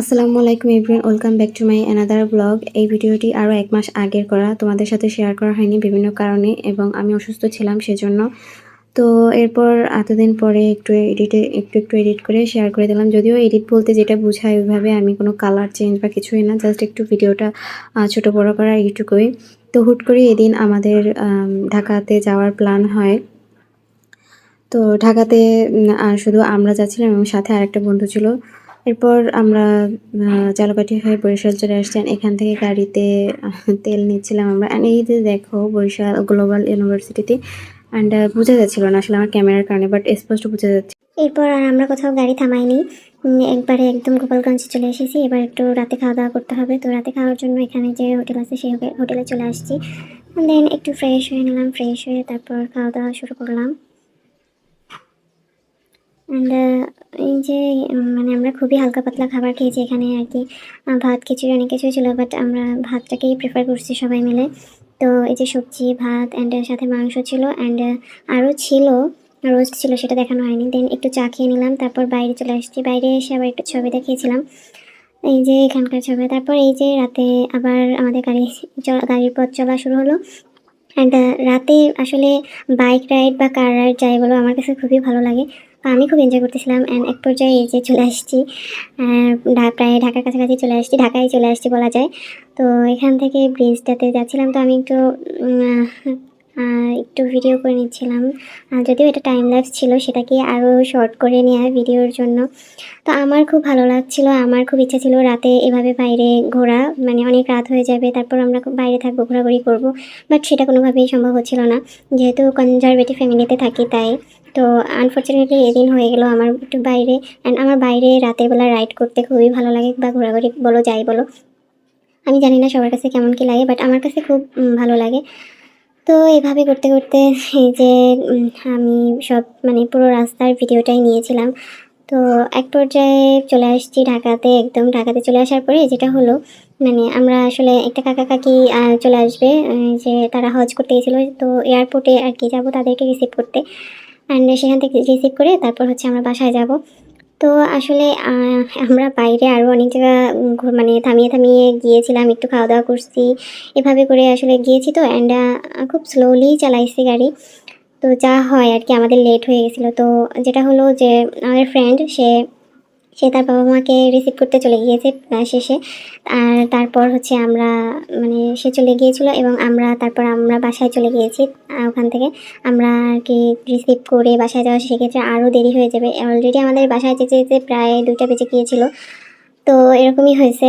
আসসালামু আলাইকুম everyone, welcome back to my another blog. এই ভিডিওটি আরও এক মাস আগের করা, তোমাদের সাথে শেয়ার করা হয়নি বিভিন্ন কারণে এবং আমি অসুস্থ ছিলাম সেজন্য। তো এরপর এতদিন পরে একটু এডিটে একটু একটু এডিট করে শেয়ার করে দিলাম। যদিও এডিট বলতে যেটা বোঝায় ওইভাবে আমি কোনো কালার চেঞ্জ বা কিছুই না জাস্ট একটু ভিডিওটা ছোট বড় করা এইটুকুই। তো হুট করে এদিন আমাদের ঢাকাতে যাওয়ার প্ল্যান হয়। তো ঢাকাতে শুধু আমরা যাচ্ছিলাম এবং সাথে আরেকটা বন্ধু ছিল। এরপর আমরা আহ, জালকাঠি হয়ে বরিশাল চলে আসছেন। এখান থেকে গাড়িতে তেল নিচ্ছিলাম আমরা। অ্যান্ড এই যে দেখো বরিশাল গ্লোবাল ইউনিভার্সিটিতে অ্যান্ড বোঝা যাচ্ছিল না আসলে আমার ক্যামেরার কারণে বাট স্পষ্ট বোঝা যাচ্ছে। এরপর আর আমরা কোথাও গাড়ি থামাইনি। একবারে একদম গোপালগঞ্জে চলে এসেছি। এবার একটু রাতে খাওয়া দাওয়া করতে হবে। তো রাতে খাওয়ার জন্য এখানে যে হোটেল আছে সেই হোটেলে চলে আসছি। দেন একটু ফ্রেশ হয়ে নিলাম ফ্রেশ হয়ে তারপর খাওয়া দাওয়া শুরু করলাম। অ্যান্ড এই যে মানে আমরা খুবই হালকা পাতলা খাবার খেয়েছি এখানে আর কি। ভাত খিচুড়ি অনেক কিছু ছিল বাট আমরা ভাতটাকেই প্রেফার করছি সবাই মিলে। তো এই যে সবজি, ভাত অ্যান্ড সাথে মাংস ছিল অ্যান্ড আরও ছিল রোস্ট ছিল সেটা দেখানো হয়নি। দেন একটু চা খেয়ে নিলাম, তারপর বাইরে চলে আসছি। বাইরে এসে আবার একটু ছবি দেখিয়েছিলাম। এই যে এখানকার ছবি। তারপর এই যে রাতে আবার আমাদের গাড়ি গাড়ির পথ চলা শুরু হলো। অ্যান্ড রাতে আসলে বাইক রাইড বা কার রাইড যাই বলো, আমার কাছে খুবই ভালো লাগে। আমি খুব এনজয় করতেছিলাম অ্যান্ড এক পর্যায়ে যে চলে আসছি প্রায় ঢাকার কাছাকাছি চলে আসছি, ঢাকায় চলে আসছি বলা যায়। তো এখান থেকে ব্রিজটাতে যাচ্ছিলাম, তো আমি একটু একটু ভিডিও করে নিচ্ছিলাম। যদিও এটা টাইম ল্যাপস ছিল, সেটাকে আরও শর্ট করে নেওয়া ভিডিওর জন্য। তো আমার খুব ভালো লাগছিল, আমার খুব ইচ্ছা ছিল রাতে এভাবে বাইরে ঘোরা মানে অনেক রাত হয়ে যাবে, তারপর আমরা বাইরে থাকব, ঘোরাঘুরি করব বাট সেটা কোনোভাবেই সম্ভব হচ্ছিল না। যেহেতু কনজারভেটিভ ফ্যামিলিতে থাকি, তাই তো আনফর্চুনেটলি এদিন হয়ে গেল আমার একটু বাইরে অ্যান্ড আমার বাইরে রাতের বেলা রাইড করতে খুবই ভালো লাগে বা ঘোরাঘুরি বলো, যাই বলো। আমি জানি না সবার কাছে কেমন কী লাগে বাট আমার কাছে খুব ভালো লাগে। তো এভাবে করতে করতে এই যে আমি সব মানে পুরো রাস্তার ভিডিওটাই নিয়েছিলাম। তো এক পর্যায়ে চলে আসছি ঢাকাতে, একদম ঢাকাতে চলে আসার পরে যেটা হলো মানে আমরা আসলে একটা কাকা কাকি চলে আসবে যে তারা হজ করতে গেছিল, তো এয়ারপোর্টে আর কি যাব তাদেরকে রিসিভ করতে। অ্যান্ড সেখান থেকে রিসিভ করে তারপর হচ্ছে আমরা বাসায় যাব। তো আসলে আমরা বাইরে আরও অনেক জায়গা মানে থামিয়ে থামিয়ে গিয়েছিলাম, একটু খাওয়া দাওয়া করছি, এভাবে করে আসলে গিয়েছি তো। অ্যান্ড খুব স্লোলি চালাইছি গাড়ি। তো যা হয় আর কি, আমাদের লেট হয়ে গেছিল। তো যেটা হলো যে, আমাদের ফ্রেন্ড সে সে তার বাবা মাকে রিসিভ করতে চলে গিয়েছে শেষে। আর তারপর হচ্ছে আমরা মানে সে চলে গিয়েছিল এবং আমরা তারপর আমরা বাসায় চলে গিয়েছি। ওখান থেকে আমরা আর কি রিসিভ করে বাসায় যাওয়া সেক্ষেত্রে আরও দেরি হয়ে যাবে। অলরেডি আমাদের বাসায় যেতে যেতে প্রায় দুইটা বেজে গিয়েছিল। তো এরকমই হয়েছে।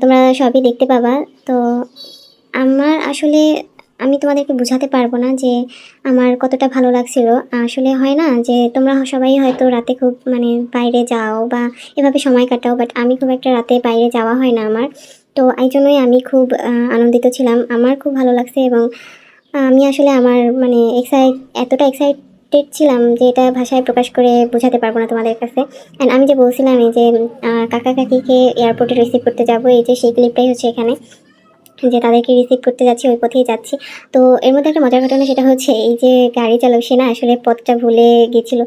তোমরা সবই দেখতে পাবা। তো আমার আসলে আমি তোমাদেরকে বোঝাতে পারব না যে আমার কতটা ভালো লাগছিল। আসলে হয় না যে তোমরা সবাই হয়তো রাতে খুব মানে বাইরে যাও বা এভাবে সময় কাটাও বাট আমি খুব একটা রাতে বাইরে যাওয়া হয় না আমার। তো এই জন্যই আমি খুব আনন্দিত ছিলাম। আমার খুব ভালো লাগছে এবং আমি আসলে আমার মানে এক্সাইট এতটা এক্সাইটেড ছিলাম যে এটা ভাষায় প্রকাশ করে বোঝাতে পারব না তোমাদের কাছে। অ্যান্ড আমি যে বলছিলাম এই যে কাকা কাকিকে এয়ারপোর্টে রিসিভ করতে যাব, এই যে সেই ক্লিপটাই হচ্ছে এখানে। যে তাদেরকে রিসিভ করতে যাচ্ছি, ওই পথেই যাচ্ছি। তো এর মধ্যে একটা মজার ঘটনা সেটা হচ্ছে, এই যে গাড়ি চালক, সে না আসলে পথটা ভুলে গেছিল।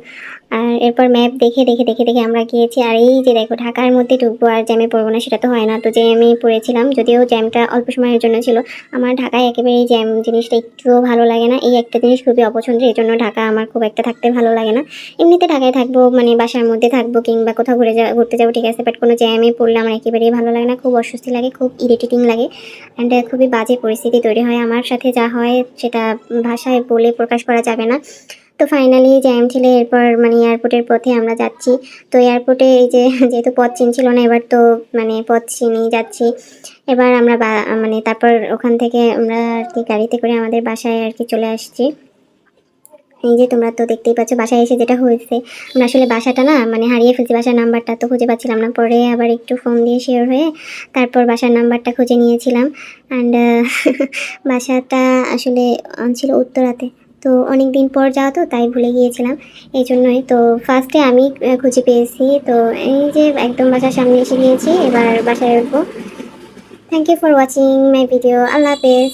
আর এরপর ম্যাপ দেখে দেখে দেখে দেখে আমরা গিয়েছি। আর এই যে দেখো, ঢাকার মধ্যে ঢুকবো আর জ্যামে পড়ব না, সেটা তো হয় না। তো জ্যামে পড়েছিলাম, যদিও জ্যামটা অল্প সময়ের জন্য ছিল, আমার ঢাকায় একেবারেই জ্যাম জিনিসটা একটুও ভালো লাগে না। এই একটা জিনিস খুবই অপছন্দের এই জন্য ঢাকা আমার খুব একটা থাকতে ভালো লাগে না। এমনিতে ঢাকায় থাকব মানে বাসার মধ্যে থাকব কিংবা কোথাও ঘুরে যা ঘুরতে যাব, ঠিক আছে। বাট কোনো জ্যামে পড়লে আমার একেবারেই ভালো লাগে না, খুব অস্বস্তি লাগে, খুব ইরিটেটিং লাগে। অ্যান্ড খুবই বাজে পরিস্থিতি তৈরি হয়। আমার সাথে যা হয়, সেটা ভাষায় বলে প্রকাশ করা যাবে না। তো ফাইনালি জ্যাম ছিল, এরপর মানে এয়ারপোর্টের পথে আমরা যাচ্ছি। তো এয়ারপোর্টে এই যে, যেহেতু পথ চিনছিল না, এবার তো মানে পথ চিনেই যাচ্ছি। এবার আমরা মানে তারপর ওখান থেকে আমরা আর কি গাড়িতে করে আমাদের বাসায় আর কি চলে আসছি। এই যে তোমরা তো দেখতেই পাচ্ছ, বাসায় এসে যেটা হয়েছে, আমরা আসলে বাসাটা না মানে হারিয়ে ফেলছি, বাসার নাম্বারটা তো খুঁজে পাচ্ছিলাম না। পরে আবার একটু ফোন দিয়ে শেয়ার হয়ে তারপর বাসার নাম্বারটা খুঁজে নিয়েছিলাম। অ্যান্ড বাসাটা আসলে ছিল উত্তরাতে। তো অনেক দিন পর যাওয়া তো, তাই ভুলে গিয়েছিলাম। এই জন্যই তো ফার্স্টে আমি খুঁজে পেয়েছি। তো এই যে একদম বাসার সামনে এসে গিয়েছি, এবার বাসায় উঠবো thank you for watching my video আল্লাহ হাফেজ।